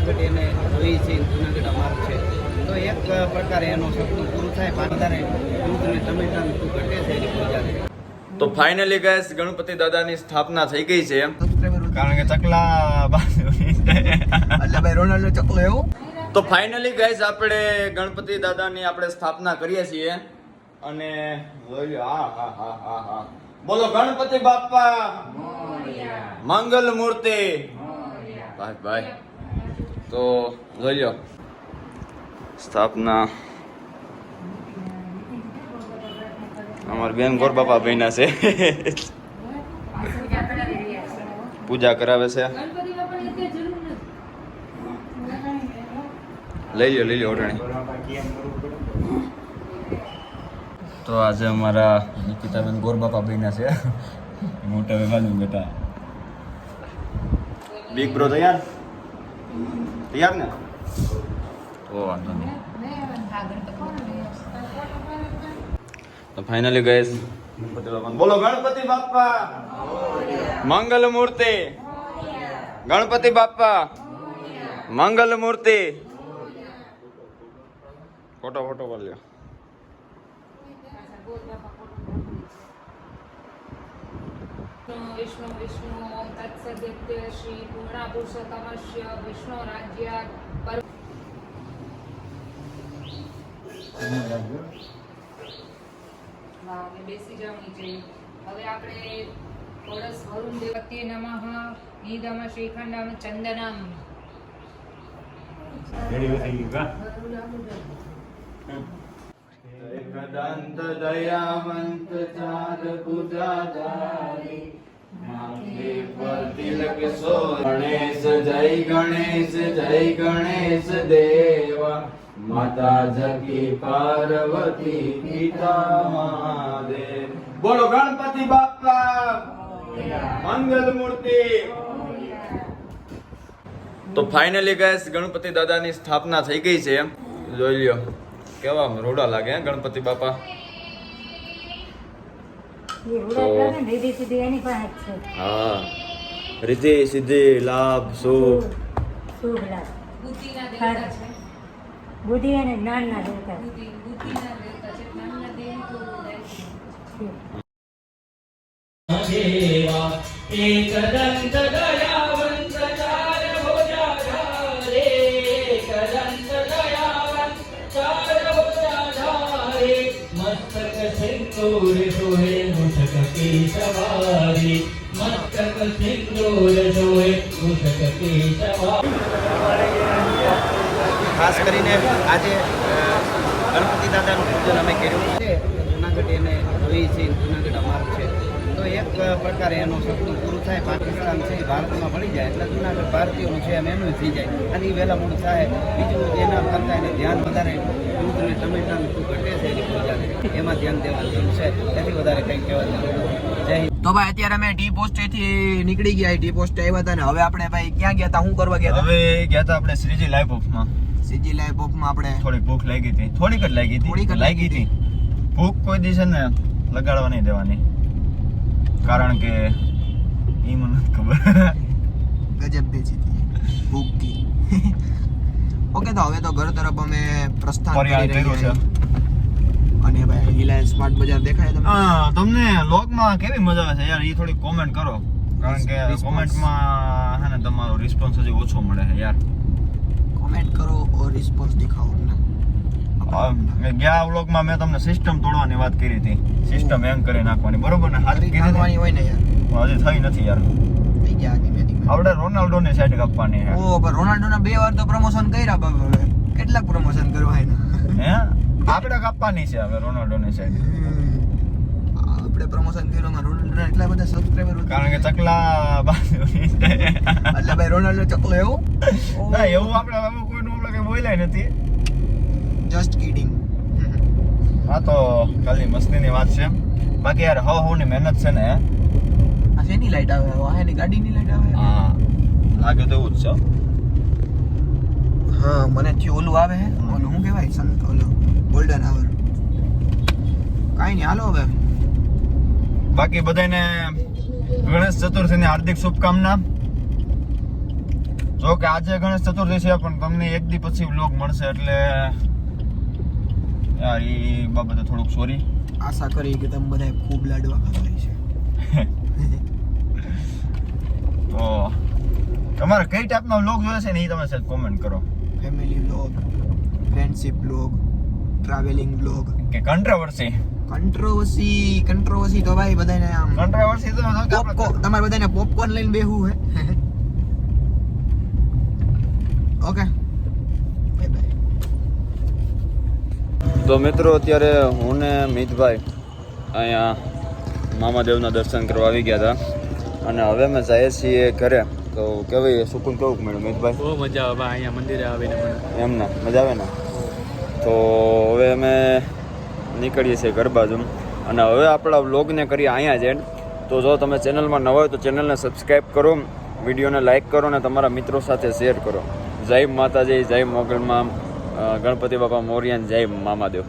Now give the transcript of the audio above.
જુનાગઢ એને જોઈએ છે જુનાગઢ અમારું છે. તો એક પ્રકારે એનું સપનું પૂરું થાય પાછળ દૂધ ને ટમેટાનું શું ઘટે છે એની પૂજા છે તો ફાઇનલી ગેસ ગણપતિ દાદાની સ્થાપના થઈ ગઈ છે. કારણ કે ચકલા એટલે ભાઈ રોનાલ્ડો ચકલો એવું? તો ફાઇનલી ગાઈઝ આપણે ગણપતિ દાદાની આપણે સ્થાપના કરીએ છીએ. અને હા હા હા હા હા. બોલો ગણપતિ બાપ્પા. મંગલ મૂર્તિ. ભાઈ ભાઈ તો જોઈ લો સ્થાપના. અમાર બેન ગોર બાપા બહેના છે. પૂજા કરાવે છે. લઈ લો લઈ લો ઓઢણી તો આજે અમારા નિકિતાબેન ગોરબાપા ભાઈના છે. મોટા વેવાનું બેટા. બિગ બ્રો તૈયાર? તૈયાર ને? ફાઈનલી વાંધો નહીં. તો ફાઇનલી ગેસ ગણપતિ બાપા બોલો ગણપતિ બાપ્પા મંગલ મૂર્તિ! ગણપતિ બાપ્પા મંગલ મૂર્તિ! ફોટો ફોટો કરી લ્યો. વિષ્ણુ વિષ્ણુ ઓમ તત્સદિત્ય શ્રી પૂર્ણા પુરુષોત્તમસ્ય વિષ્ણુ રાજ્ય પર બેસી જાવ નીચે. હવે આપણે કોરસ વરુણ દેવત્ય નમઃ. નિદમ શ્રીખંડમ ચંદનમ. દયાવંત ચાર સો ગણેશ, જય ગણેશ જય ગણેશ દેવા. માતા જગી પાર્વતી પિતા મહાદેવ. બોલો, ગણપતિ બાપા, મંગલ મૂર્તિ. તો ફાઇનલી ગેસ ગણપતિ દાદાની સ્થાપના થઈ ગઈ છે. જોઈ લ્યો, કેવા રોડા લાગે ગણપતિ બાપા? હા. રીતિ સિદ્ધિ લાભ સુખ. બુદ્ધિના લાભ છે. બુદ્ધિ અને જ્ઞાનના દેવતા. દેવ તો છે. ખાસ કરીને આજે ગણપતિ દાદાનું પૂજન અમે કર્યું છે. જુનાગઢ એને રવિ છે, જુનાગઢ અમારું છે. તો એક પ્રકારે એનું સપનું પૂરું થાય પાકિસ્તાન છે ભારતમાં મળી જાય એટલે જૂનાગઢ ભારતીયોનું છે એમ એનું થઈ જાય. આની વહેલા મોડું થાય બીજું એના કરતાં એને ધ્યાન વધારે દૂધ અને ટમેટાનું શું ઘટે છે એની એમાં ધ્યાન દેવાનું જરૂર છે. એથી વધારે કંઈક કહેવાની જય તો ભાઈ અત્યારે અમે ડી પોસ્ટથી નીકળી ગયા ડી પોસ્ટ આવ્યા હતા ને હવે આપણે ભાઈ ક્યાં ગયા હતા શું કરવા ગયા હવે ગયા હતા આપણે શ્રીજી લાઈફ ઓફમાં સીજી લાઈફ ઓફમાં આપણે થોડીક ભૂખ લાગી હતી. થોડીક જ લાગી હતી. થોડીક જ લાગી હતી. ભૂખ કોઈ દિવસે ને લગાડવા નહીં દેવાની. કારણ કે એ મને નથી ખબર. ગજબ બેચી હતી. ભૂકી. ઓકે તો હવે તો ઘર તરફ અમે પ્રસ્થાન કરી રહ્યા છીએ. અને ભાઈ રિલાયન્સ સ્માર્ટ બજાર દેખાય તમને? હા, તમને લોગમાં કેવી મજા આવે છે? યાર એ થોડી કોમેન્ટ કરો. કારણ કે કોમેન્ટમાં હે ને તમારો રિસ્પોન્સ હજી ઓછો મળે છે યાર. કોમેન્ટ કરો ઓર રિસ્પોન્સ દેખાઓ ગયા વ્લોગમાં મેં તમને સિસ્ટમ તોડવાની વાત કરી હતી. સિસ્ટમ હેંગ કરી નાખવાની બરોબર ને? હાથ કરી હોય ને યાર. હજી થઈ નથી યાર. થઈ ગયા ધીમે ધીમે આપણે રોનાલ્ડો ને સાઈડ કાપવાની છે ઓ પણ રોનાલ્ડો ના બે વાર તો પ્રમોશન કર્યા બાબા હવે. કેટલાક પ્રમોશન કરવા એના હે? આપણે કાપવાની છે હવે રોનાલ્ડો ને સાઈડ આપણે પ્રમોશન કર્યું રોનાલ્ડો એટલા બધા સબસ્ક્રાઇબર કારણ કે ચકલા એટલે ભાઈ રોનાલ્ડો ચકલો એવું? ના એવું આપણે હવે કોઈ નો કે બોલાય નથી. જસ્ટ કિડિંગ હા તો ખાલી મસ્તીની વાત છે. બાકી યાર હવ હવની મહેનત છે ને આ શેની લાઈટ આવે? વાહની ગાડીની લાઈટ આવે? હા લાગે તો એવું જ છે. હા મને થયું ઓલું આવે હે? ઓલું શું કહેવાય? સન ઓલું ગોલ્ડન આવર કાઈ નહીં હાલો હવે. બાકી બધાને ગણેશ ચતુર્થી ની હાર્દિક શુભકામના. જો કે આજે ગણેશ ચતુર્થી છે પણ તમને એક દી પછી વ્લોગ મળશે એટલે યાર એ બાબતે થોડુંક સોરી આશા કરી કે તમે બધા ખૂબ લાડવા ખાતા છે. તો તમારે કઈ ટાઈપના વ્લોગ જોઈએ છે ને એ તમે સાહેબ કોમેન્ટ કરો. Family vlog friendship vlog travelling vlog કે કંટ્રોવર્સી કંટ્રોવર્સી કંટ્રોવર્સી તો ભાઈ બધાને આમ કંટ્રોવર્સી તો જો કે આપણે- પોપકો તમારે બધાને પોપકોર્ન લઈને બેહવું હે. ઓકે બાય બાય તો મિત્રો અત્યારે હું ને મિતભાઈ અહીંયા મામાદેવના દર્શન કરવા આવી ગયા હતા. અને હવે અમે જઈએ છીએ ઘરે. તો કેવી સુકૂન કેવું મળ્યું મિતભાઈ? બહુ મજા આવે અહીંયા મંદિરે આવીને એમ ને? મજા આવે ને? તો હવે અમે નીકળીએ છીએ ઘર બાજુ અને હવે આપણા વ્લોગને કરીએ અહીંયા જ એન્ડ તો જો તમે ચેનલમાં નવા હોય તો ચેનલને સબસ્ક્રાઈબ કરો વિડીયોને લાઈક કરો અને તમારા મિત્રો સાથે શેર કરો. જય માતાજી જય મોગલમાં ગણપતિ બાપા મોરિયાન જય મામાદેવ